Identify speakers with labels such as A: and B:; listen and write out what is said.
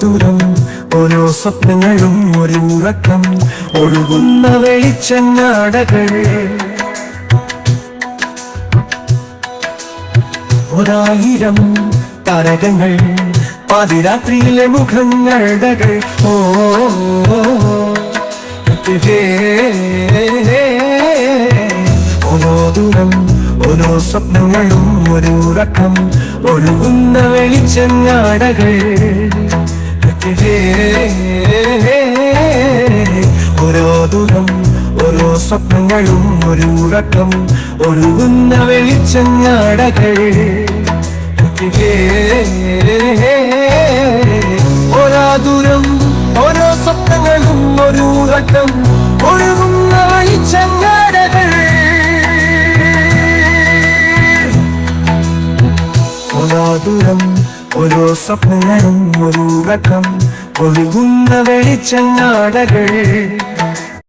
A: ദൂരം ഓരോ സ്വപ്നങ്ങളും ഒരു ഉറക്കം ഒഴുകുന്ന വെളിച്ചങ്ങാടകൾ. ഒരായിരം താരകങ്ങൾ പാതിരാത്രിയിലെ മുഖങ്ങളുടെ ഓ ഓരോ ദൂരം ഓരോ സ്വപ്നങ്ങളും ഒരു ഉറക്കം ഒഴുകുന്ന വെളിച്ചങ്ങാടകൾ. ഓരോ ദൂരം ഓരോ സ്വപ്നങ്ങളും ഒരു ഉറക്കം ഒഴുകുന്ന വെളിച്ചങ്ങാടകൾ ഓരോ ഓരോ സ്വപ്നങ്ങളും ഒരു ഉറക്കം ഒഴുകുന്ന വെളിച്ചങ്ങാടകൾ ഓരോ ഓരോ സ്വപ്നങ്ങളും ഒരു ഉറക്കം ഒഴുകുന്ന വെളിച്ചങ്ങാടകൾ